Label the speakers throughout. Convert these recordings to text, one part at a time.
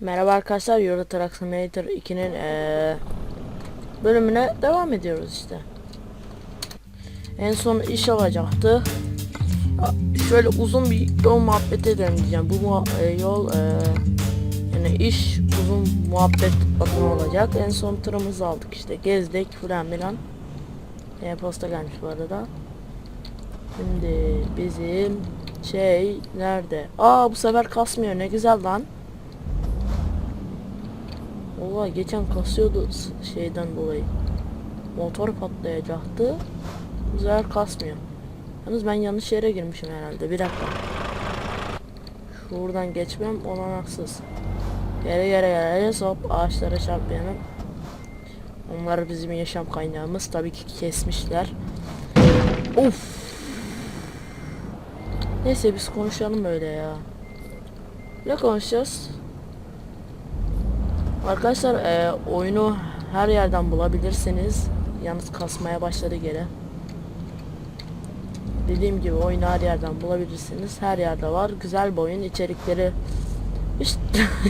Speaker 1: Merhaba arkadaşlar, Euro Truck Simulator 2'nin eee, bölümüne devam ediyoruz işte. En son iş alacaktı. Şöyle uzun bir yol muhabbet edelim diyeceğim. Bu muha- yol eee, yani iş uzun muhabbet adına olacak. En son tırımızı aldık işte. Gezdik filan filan. E, posta gelmiş bu arada. Şimdi bizim şey nerede? Aa bu sefer kasmıyor ne güzel lan. Valla geçen kasıyordu şeyden dolayı. Motor patlayacaktı. Bu sefer kasmıyor. Yalnız ben yanlış yere girmişim herhalde. Bir dakika. Şuradan geçmem olanaksız. Yere yere yere hop ağaçlara çarpmayalım. Onlar bizim yaşam kaynağımız. Tabii ki kesmişler. Of. Neyse biz konuşalım öyle ya. Ne konuşacağız? Arkadaşlar e, oyunu her yerden bulabilirsiniz. Yalnız kasmaya başladı geri. Dediğim gibi oyunu her yerden bulabilirsiniz. Her yerde var. Güzel bir oyun. içerikleri işte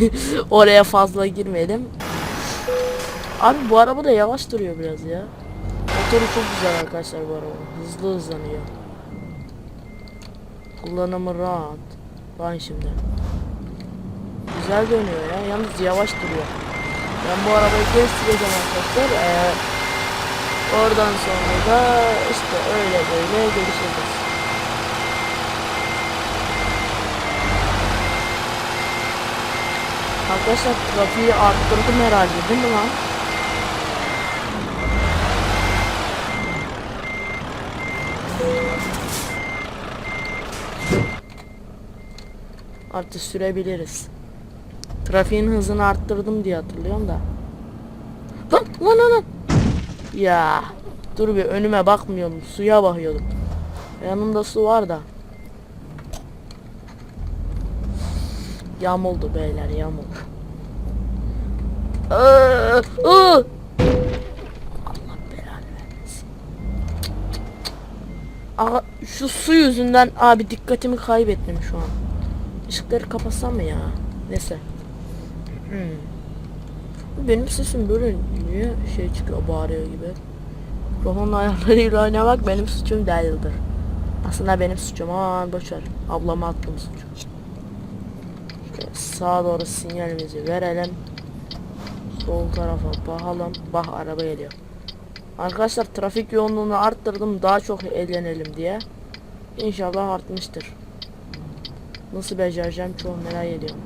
Speaker 1: oraya fazla girmedim. Abi bu araba da yavaş duruyor biraz ya. Motoru çok güzel arkadaşlar bu araba. Hızlı hızlanıyor. Kullanımı rahat. Lan şimdi. Güzel dönüyor ya. Yalnız yavaş duruyor. Ben bu arabayı geri süreceğim arkadaşlar. Ee, oradan sonra da işte öyle böyle gelişeceğiz. Arkadaşlar trafiği arttırdım herhalde değil mi lan? Artık sürebiliriz. Trafiğin hızını arttırdım diye hatırlıyorum da. Lan lan lan. Ya dur bir önüme bakmıyordum. Suya bakıyordum. Yanımda su var da. Yamuldu beyler yamuldu. Aa, aa! Allah belanı vermesin. Şu su yüzünden abi dikkatimi kaybettim şu an. Işıkları kapatsam mı ya? Neyse. Hmm. Benim sesim böyle niye şey çıkıyor bağırıyor gibi. Mikrofonun ayarlarıyla oynamak benim suçum değildir. Aslında benim suçum aman boşver. Ablama attım suçu. Sağa doğru sinyalimizi verelim. Sol tarafa bakalım. Bak araba geliyor. Arkadaşlar trafik yoğunluğunu arttırdım daha çok eğlenelim diye. İnşallah artmıştır. Nasıl becereceğim çok merak ediyorum.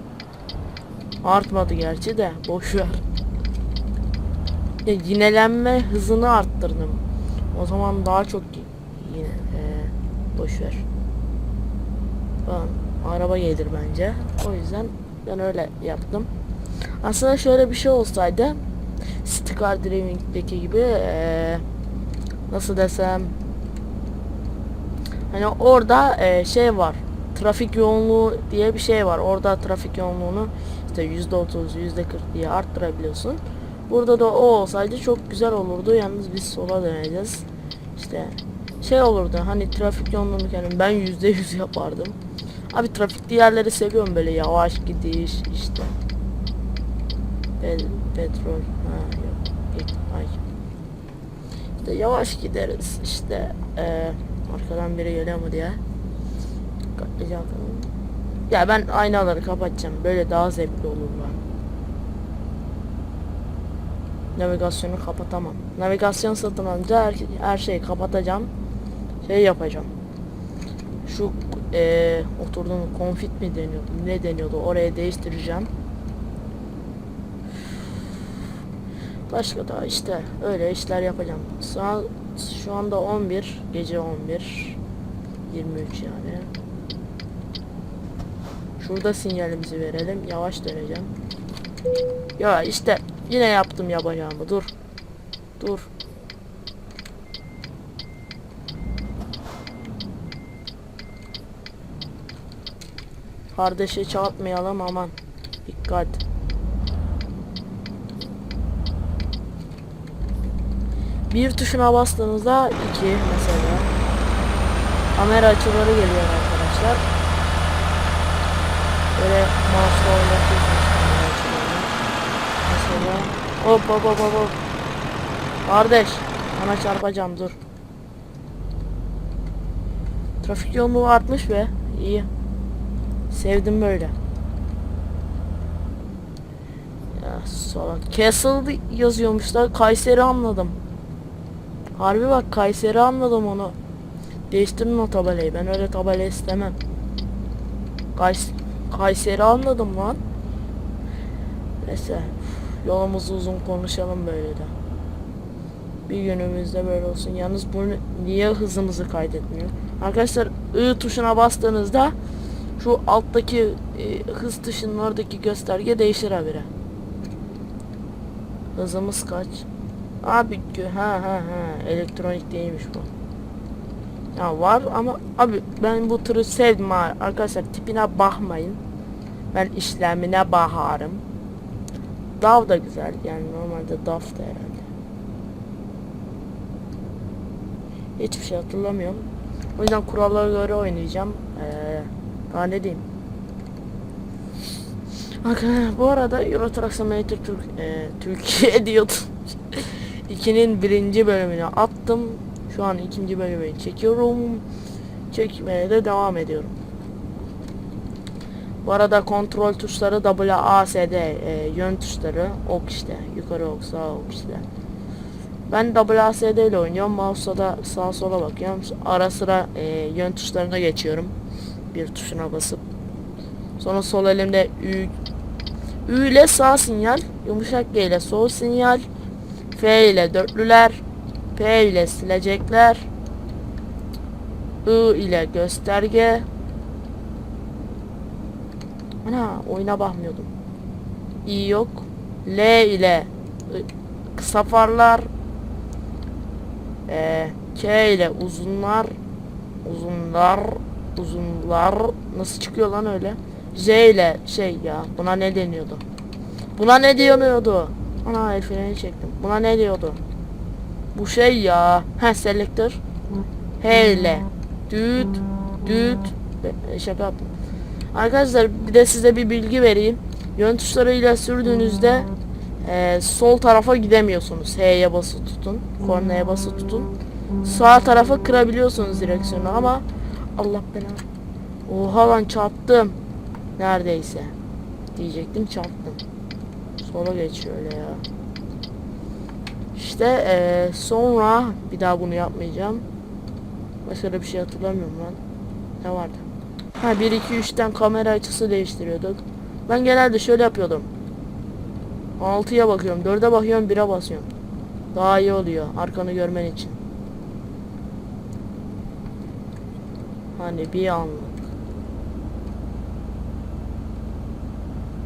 Speaker 1: Artmadı gerçi de boş ver. Ya yinelenme hızını arttırdım. O zaman daha çok yine ee, boş ver. Ben, araba gelir bence. O yüzden ben öyle yaptım. Aslında şöyle bir şey olsaydı City Car Driving'deki gibi ee, nasıl desem hani orada ee, şey var trafik yoğunluğu diye bir şey var. Orada trafik yoğunluğunu işte yüzde otuz, yüzde kırk diye arttırabiliyorsun. Burada da o olsaydı çok güzel olurdu. Yalnız biz sola döneceğiz. İşte şey olurdu hani trafik yoğunluğunu kendim ben yüzde yüz yapardım. Abi trafikli yerleri seviyorum böyle yavaş gidiş işte. Pet, petrol ha yok. Ay. İşte yavaş gideriz işte. Ee, arkadan biri geliyor mu diye. Ya ben aynaları kapatacağım. Böyle daha zevkli olurlar. Navigasyonu kapatamam. Navigasyon satın alınca her, her şeyi kapatacağım. Şey yapacağım. Şu eee oturduğum konfit mi deniyordu? Ne deniyordu? Oraya değiştireceğim. Başka da işte öyle işler yapacağım. An şu anda 11 gece 11 23 yani. Şurada sinyalimizi verelim. Yavaş döneceğim. Ya işte yine yaptım yapacağımı. Dur. Dur. Kardeşi çarpmayalım aman. Dikkat. Bir tuşuna bastığınızda iki mesela. Kamera açıları geliyor arkadaşlar. Böyle mouse'la oynatıyorsunuz kamera açılarını. Mesela hop hop hop hop. Kardeş bana çarpacağım dur. Trafik yoğunluğu artmış be. İyi. Sevdim böyle. Ya sonra Castle yazıyormuş da Kayseri anladım. Harbi bak Kayseri anladım onu. Değiştirin o tabelayı. Ben öyle tabela istemem. Kays Kayseri anladım lan. Neyse. Yolumuz uzun konuşalım böyle de. Bir günümüzde böyle olsun. Yalnız bunu niye hızımızı kaydetmiyor? Arkadaşlar I tuşuna bastığınızda şu alttaki e, hız tuşunun oradaki gösterge değişir habire. Hızımız kaç? Abi ha ha ha elektronik değilmiş bu. Ya var ama abi ben bu tırı sevdim ha. Arkadaşlar tipine bakmayın. Ben işlemine bakarım. Dav da güzel yani normalde DAF da herhalde. Hiçbir şey hatırlamıyorum. O yüzden kurallara göre oynayacağım. Ee, daha ne diyeyim? Arkadaşlar bu arada Euro Truck Simulator Türk, e, Türkiye diyordum. İkinin birinci bölümünü attım. Şu an ikinci bölümünü çekiyorum. Çekmeye de devam ediyorum. Bu arada kontrol tuşları W, A, S, D e, yön tuşları ok işte. Yukarı ok, sağ ok işte. Ben WASD ile oynuyorum. Mouse'la da sağa sola bakıyorum. Ara sıra e, yön tuşlarına geçiyorum. Bir tuşuna basıp. Sonra sol elimde Ü, Ü ile sağ sinyal, yumuşak G ile sol sinyal, F ile dörtlüler, P ile silecekler, I ile gösterge. Ana oyuna bakmıyordum. İ yok. L ile kısa farlar, ee, K ile uzunlar uzunlar uzunlar nasıl çıkıyor lan öyle? J ile şey ya buna ne deniyordu? Buna ne deniyordu? Ana el freni çektim. Buna ne diyordu? Bu şey ya. Ha selektör. H ile düt düt Be- şaka yaptım. Arkadaşlar bir de size bir bilgi vereyim. Yön tuşlarıyla sürdüğünüzde ee, sol tarafa gidemiyorsunuz. H'ye bası tutun. Kornaya bası tutun. Sağ tarafa kırabiliyorsunuz direksiyonu ama Allah belanı. Oha lan çarptım. Neredeyse. Diyecektim çarptım. Sola geçiyor öyle ya. İşte ee, sonra bir daha bunu yapmayacağım. Başka bir şey hatırlamıyorum lan. Ne vardı? Ha 1 2 3'ten kamera açısı değiştiriyorduk. Ben genelde şöyle yapıyordum. 6'ya bakıyorum, 4'e bakıyorum, 1'e basıyorum. Daha iyi oluyor arkanı görmen için. Hani bir anlık.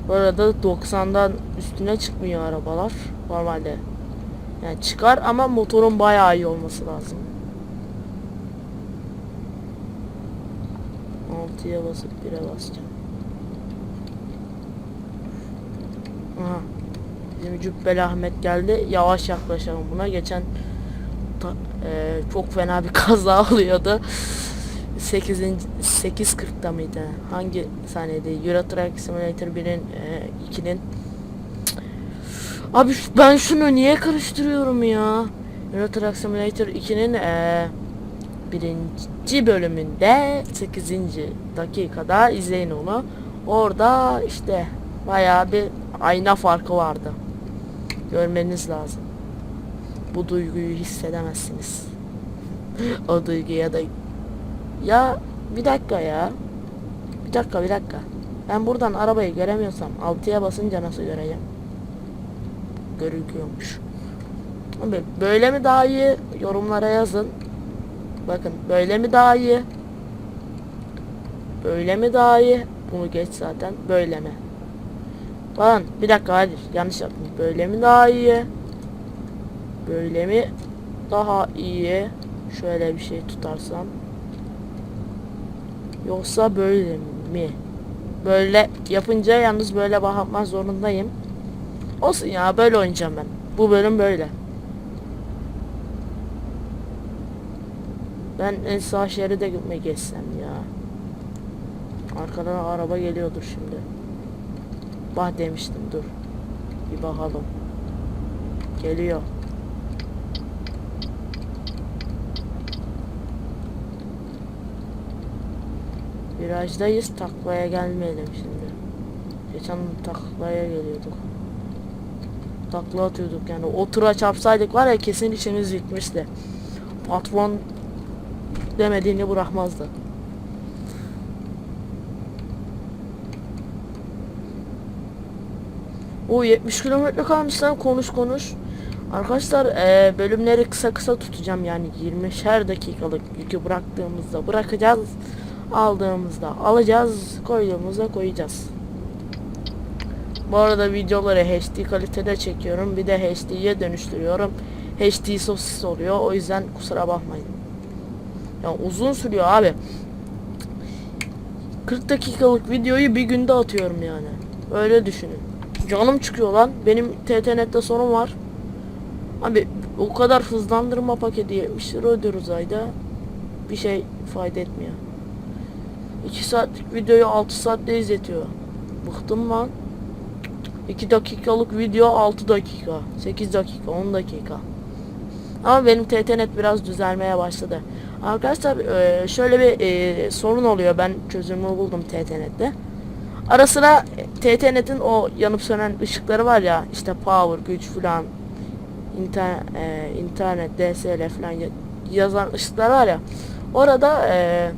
Speaker 1: Bu arada 90'dan üstüne çıkmıyor arabalar normalde. Yani çıkar ama motorun bayağı iyi olması lazım. 6'ya basıp 1'e basacağım. Aha. Bizim Cübbeli Ahmet geldi. Yavaş yaklaşalım buna. Geçen ta- e, çok fena bir kaza oluyordu. 8. 8.40'da mıydı? Hangi sahneydi? Euro Truck Simulator 1'in e, 2'nin Abi şu- ben şunu niye karıştırıyorum ya? Euro Truck Simulator 2'nin e, birinci bölümünde 8. dakikada izleyin onu. Orada işte bayağı bir ayna farkı vardı. Görmeniz lazım. Bu duyguyu hissedemezsiniz. o duyguya da ya bir dakika ya. Bir dakika bir dakika. Ben buradan arabayı göremiyorsam 6'ya basınca nasıl göreceğim? Görüküyormuş. Abi böyle mi daha iyi? Yorumlara yazın. Bakın böyle mi daha iyi? Böyle mi daha iyi? Bunu geç zaten. Böyle mi? Lan bir dakika hadi yanlış yaptım. Böyle mi daha iyi? Böyle mi daha iyi? Şöyle bir şey tutarsam. Yoksa böyle mi? Böyle yapınca yalnız böyle bakmak zorundayım. Olsun ya böyle oynayacağım ben. Bu bölüm böyle. Ben en sağ şeride mi geçsem ya? Arkadan araba geliyordur şimdi. Bah demiştim dur. Bir bakalım. Geliyor. Virajdayız taklaya gelmeyelim şimdi. Geçen taklaya geliyorduk. Takla atıyorduk yani. O tıra çarpsaydık var ya kesin işimiz bitmişti. Patron demediğini bırakmazdı. O 70 kilometre kalmış konuş konuş. Arkadaşlar eee, bölümleri kısa kısa tutacağım yani 20'şer dakikalık yükü bıraktığımızda bırakacağız. Aldığımızda alacağız, koyduğumuzda koyacağız. Bu arada videoları HD kalitede çekiyorum. Bir de HD'ye dönüştürüyorum. HD sosis oluyor. O yüzden kusura bakmayın. Ya uzun sürüyor abi. 40 dakikalık videoyu bir günde atıyorum yani. Öyle düşünün. Canım çıkıyor lan. Benim TTNet'te sorun var. Abi o kadar hızlandırma paketi 70 lira ödüyoruz ayda. Bir şey fayda etmiyor. 2 saatlik videoyu 6 saatte izletiyor. Bıktım lan. 2 dakikalık video 6 dakika. 8 dakika 10 dakika. Ama benim TTNet biraz düzelmeye başladı. Arkadaşlar e, şöyle bir e, sorun oluyor. Ben çözümü buldum TTNet'te. Ara sıra TTNet'in o yanıp sönen ışıkları var ya işte power, güç falan inter, e, internet, DSL falan ya- yazan ışıklar var ya orada e,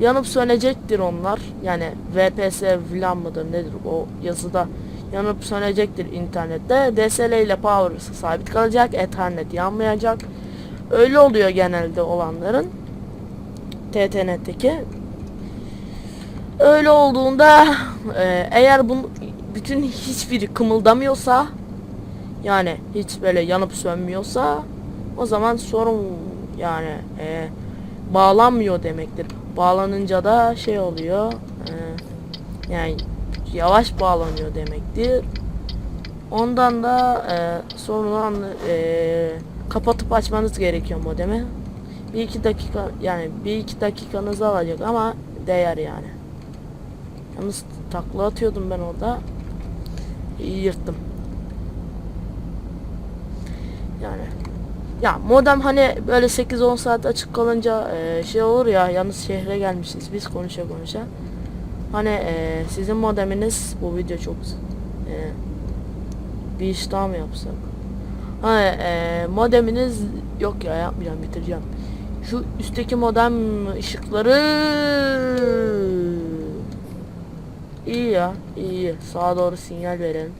Speaker 1: yanıp sönecektir onlar. Yani VPS falan mıdır nedir o yazıda yanıp sönecektir internette. DSL ile power sabit kalacak. Ethernet yanmayacak. Öyle oluyor genelde olanların. TTNet'teki. Öyle olduğunda e, eğer bu bütün hiçbiri kımıldamıyorsa yani hiç böyle yanıp sönmüyorsa o zaman sorun yani e, bağlanmıyor demektir. Bağlanınca da şey oluyor e, yani yavaş bağlanıyor demektir. Ondan da e, anla- e, kapatıp açmanız gerekiyor modemi. Bir iki dakika yani bir iki dakikanızı alacak ama değer yani. Yalnız takla atıyordum ben orada. Yırttım. Yani ya modem hani böyle 8-10 saat açık kalınca e, şey olur ya yalnız şehre gelmişiz biz konuşa konuşa. Hani e, sizin modeminiz bu video çok e, bir iş daha mı yapsak? Hani e, modeminiz yok ya yapmayacağım bitireceğim. Şu üstteki modem ışıkları iyi ya iyi sağa doğru sinyal verelim.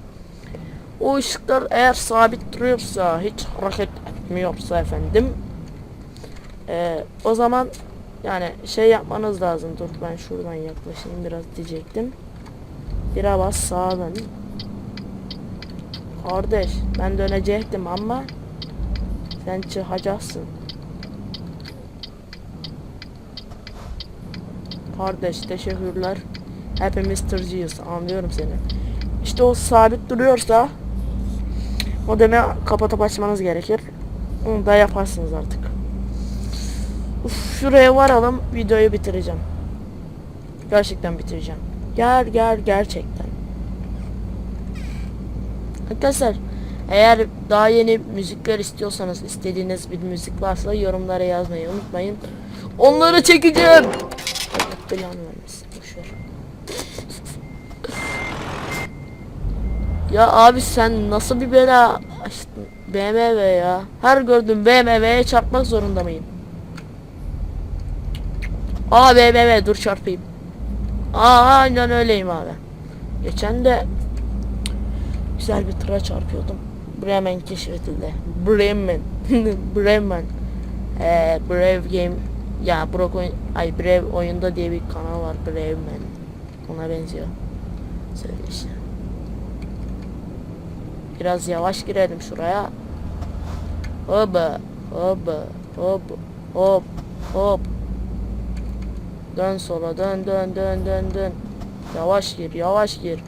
Speaker 1: O ışıklar eğer sabit duruyorsa hiç hareket etmiyorsa efendim e, o zaman yani şey yapmanız lazım. Dur ben şuradan yaklaşayım biraz diyecektim. Bire bas sağa dön. Kardeş ben dönecektim ama sen çıkacaksın. Kardeş teşekkürler. Hepimiz tırcıyız anlıyorum seni. İşte o sabit duruyorsa modemi kapatıp açmanız gerekir. Onu da yaparsınız artık. Uf, şuraya varalım videoyu bitireceğim. Gerçekten bitireceğim. Gel gel gerçekten. Arkadaşlar eğer daha yeni müzikler istiyorsanız istediğiniz bir müzik varsa yorumlara yazmayı unutmayın. Onları çekeceğim. Belanı vermesin. Boşver. Ya abi sen nasıl bir bela açtın BMW ya. Her gördüğüm BMW'ye çarpmak zorunda mıyım? Aa BMW dur çarpayım. Aa aynen öyleyim abi. Geçen de güzel bir tıra çarpıyordum. Bremen keşfedildi. Bremen. Bremen. Ee, Brave Game ya Brok oyun ay Brave oyunda diye bir kanal var Bremen. Ona benziyor. Söyle işte. Biraz yavaş girelim şuraya. Hoba, hoba, hop, hop, hop. Dön sola, dön, dön, dön, dön, dön. Yavaş gir, yavaş gir.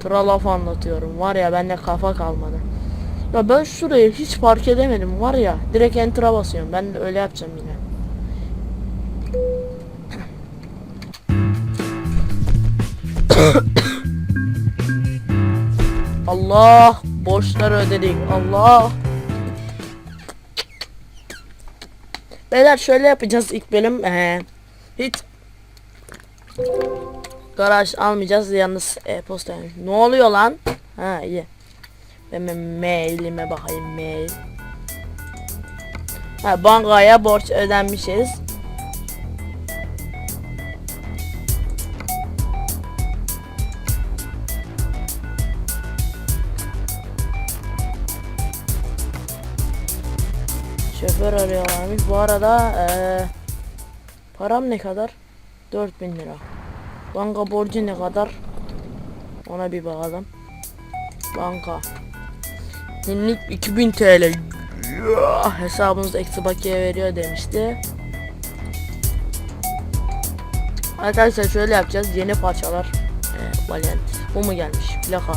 Speaker 1: Tıra anlatıyorum. Var ya bende kafa kalmadı. Ya ben şurayı hiç fark edemedim var ya. Direkt enter'a basıyorum. Ben de öyle yapacağım yine. Allah borçları ödedik. Allah. Beyler şöyle yapacağız ilk bölüm. Ee, hiç garaj almayacağız yalnız e-posta. Ne oluyor lan? Ha iyi. Ben mailime bakayım mail. Ha bankaya borç ödenmişiz. Şoför arıyorlarmış. Bu arada eee param ne kadar? 4000 lira. Banka borcu ne kadar? Ona bir bakalım. Banka. Günlük 2000 TL. Ya, Hesabınızda eksi bakiye veriyor demişti. Arkadaşlar şöyle yapacağız. Yeni parçalar. Ee, Valiant. Bu mu gelmiş? Plaka.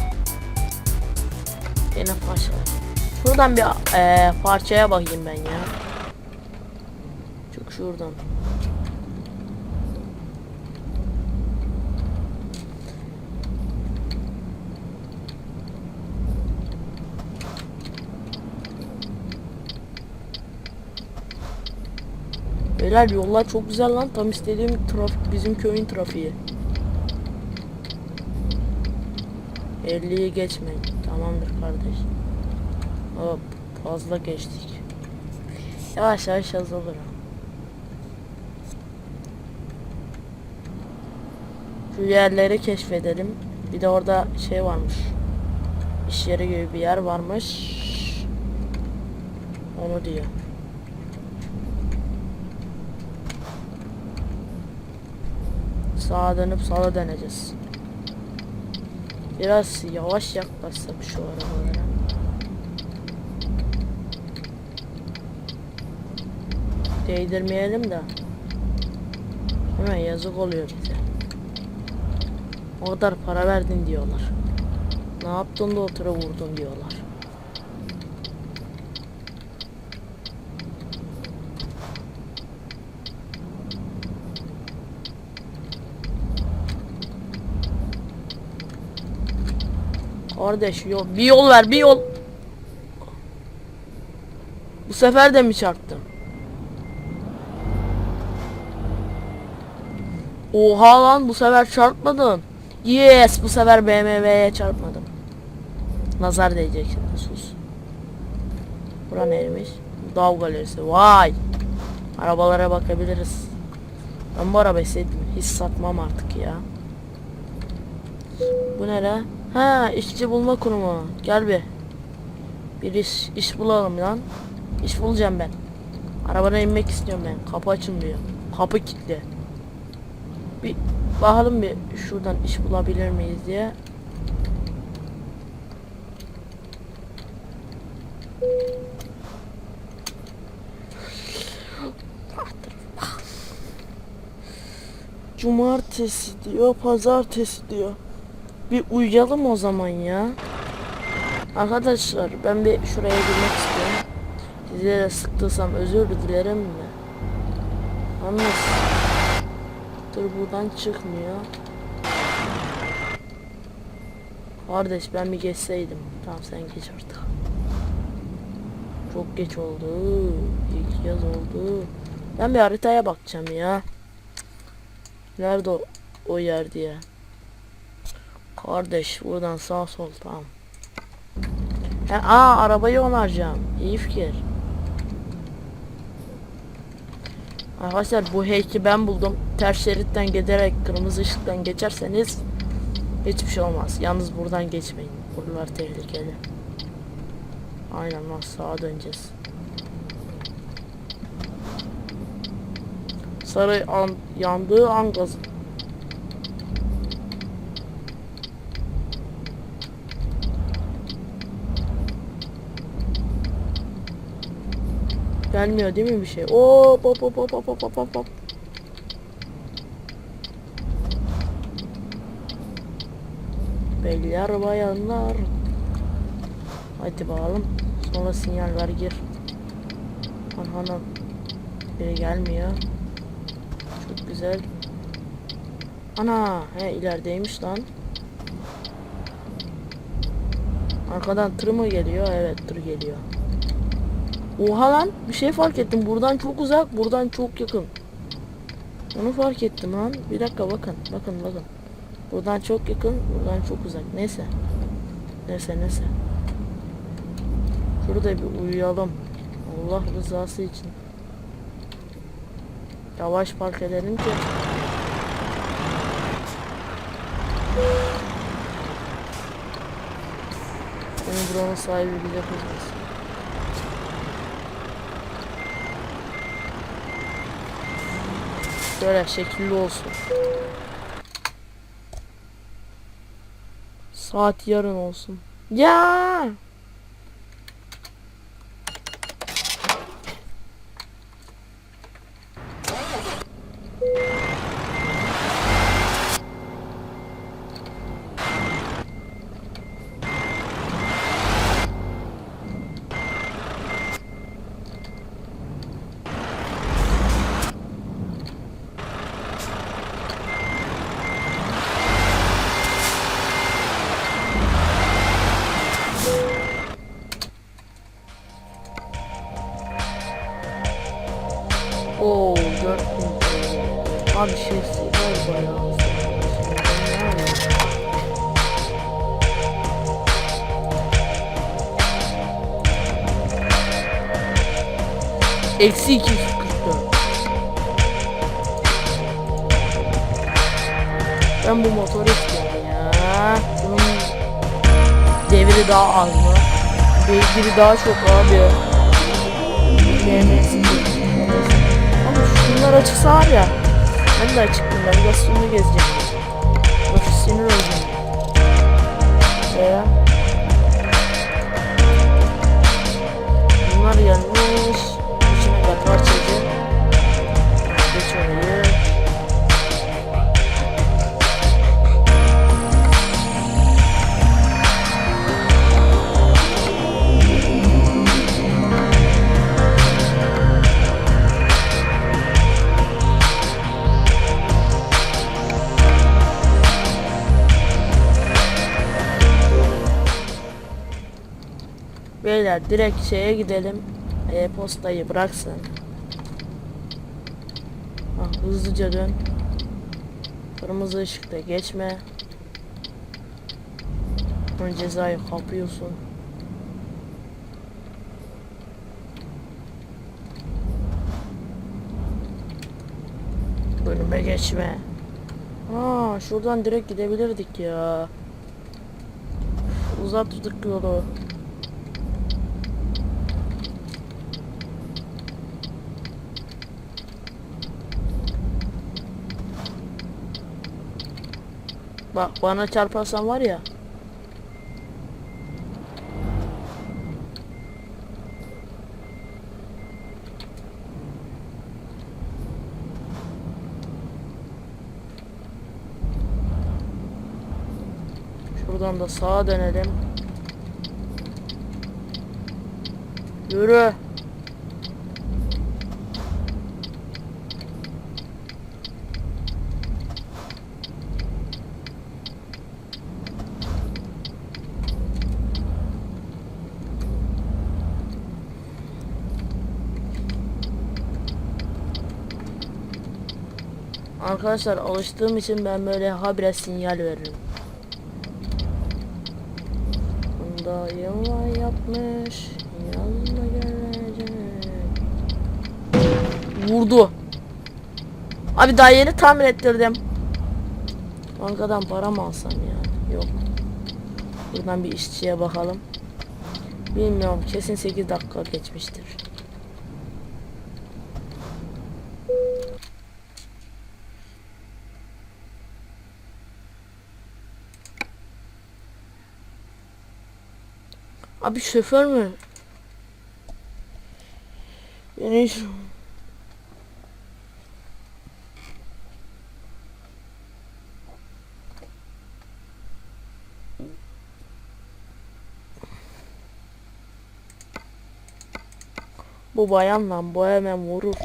Speaker 1: Yeni parçalar. Şuradan bir ee, parçaya bakayım ben ya. Çok şuradan. Beyler yollar çok güzel lan. Tam istediğim trafik bizim köyün trafiği. 50'yi geçmeyin. Tamamdır kardeş. Hop fazla geçtik. Yavaş yavaş azalır. Şu yerleri keşfedelim. Bir de orada şey varmış. İş yeri gibi bir yer varmış. Onu diyor. Sağa dönüp sola döneceğiz. Biraz yavaş yaklaşsak şu arabalara. Değdirmeyelim de. Hemen yazık oluyor bize. O kadar para verdin diyorlar. Ne yaptın da otura vurdun diyorlar. Kardeş yol, bir yol ver bir yol. Bu sefer de mi çarptım? Oha lan bu sefer çarpmadın. Yes bu sefer BMW'ye çarpmadım. Nazar değecek sus. Bura neymiş? Dav galerisi. Vay. Arabalara bakabiliriz. Ben bu arabayı sevdim. Hiç satmam artık ya. Bu nere? Ha işçi bulma kurumu. Gel bir. Bir iş, iş bulalım lan. İş bulacağım ben. Arabana inmek istiyorum ben. Kapı açılmıyor. Kapı kilitli. Bir bakalım bir şuradan iş bulabilir miyiz diye. Cumartesi diyor, pazartesi diyor. Bir uyuyalım o zaman ya. Arkadaşlar ben bir şuraya girmek istiyorum. Sizlere sıktıysam özür dilerim mi? Yalnız Dur buradan çıkmıyor. Kardeş ben bir geçseydim. Tamam sen geç artık. Çok geç oldu. İlk yaz oldu. Ben bir haritaya bakacağım ya. Nerede o, o yer diye. Kardeş buradan sağ sol tamam. He, aa arabayı onaracağım. İyi fikir. Arkadaşlar bu heyki ben buldum. Ters şeritten giderek kırmızı ışıktan geçerseniz hiçbir şey olmaz. Yalnız buradan geçmeyin. Buralar tehlikeli. Aynen lan sağa döneceğiz. Sarı an, yandığı an gaz. Gelmiyor değil mi bir şey? Hop hop hop hop hop hop hop hop hop. Beyler bayanlar. Hadi bakalım. Sonra sinyal ver gir. Ana biri gelmiyor. Çok güzel. Ana he ilerideymiş lan. Arkadan tır mı geliyor? Evet tır geliyor. Oha lan bir şey fark ettim. Buradan çok uzak, buradan çok yakın. Onu fark ettim lan. Bir dakika bakın. Bakın bakın. Buradan çok yakın, buradan çok uzak. Neyse. Neyse neyse. Şurada bir uyuyalım. Allah rızası için. Yavaş park edelim ki. Benim buranın sahibi bize kızmasın. Şöyle şekilli olsun. Saat yarın olsun. Ya! Şey bayağı. Eksi 244. Ben bu motoru istiyorum ya. Bunun devri daha az mı? Beygiri daha çok abi. Ama şunlar açıksa var ya. Ben de açıktım. Navigasyonunu gezeceğim. Of sinir olacağım. Veya Bunlar yanlış. Beyler direkt şeye gidelim. E-postayı bıraksın. Ah, hızlıca dön. Kırmızı ışıkta geçme. Sonra cezayı kapıyorsun. Bölüme geçme. Aa, şuradan direkt gidebilirdik ya. Uzattık yolu. Bak bana çarparsan var ya. Şuradan da sağa dönelim. Yürü. Arkadaşlar alıştığım için ben böyle habire sinyal veririm. Bunda yılan yapmış. Yanına gelecek. Vurdu. Abi daha yeni tamir ettirdim. Bankadan para mı alsam ya? Yok. Buradan bir işçiye bakalım. Bilmiyorum kesin 8 dakika geçmiştir. Abi şoför mü? Yani şu... Bu bayan lan bu hemen vurur.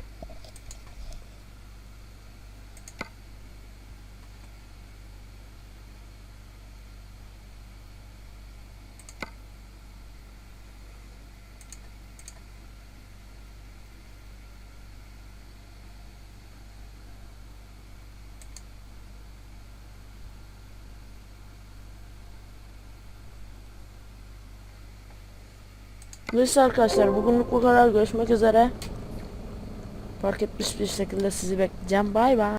Speaker 1: Neyse arkadaşlar bugünlük bu kadar görüşmek üzere. Fark etmiş bir şekilde sizi bekleyeceğim. Bay bay.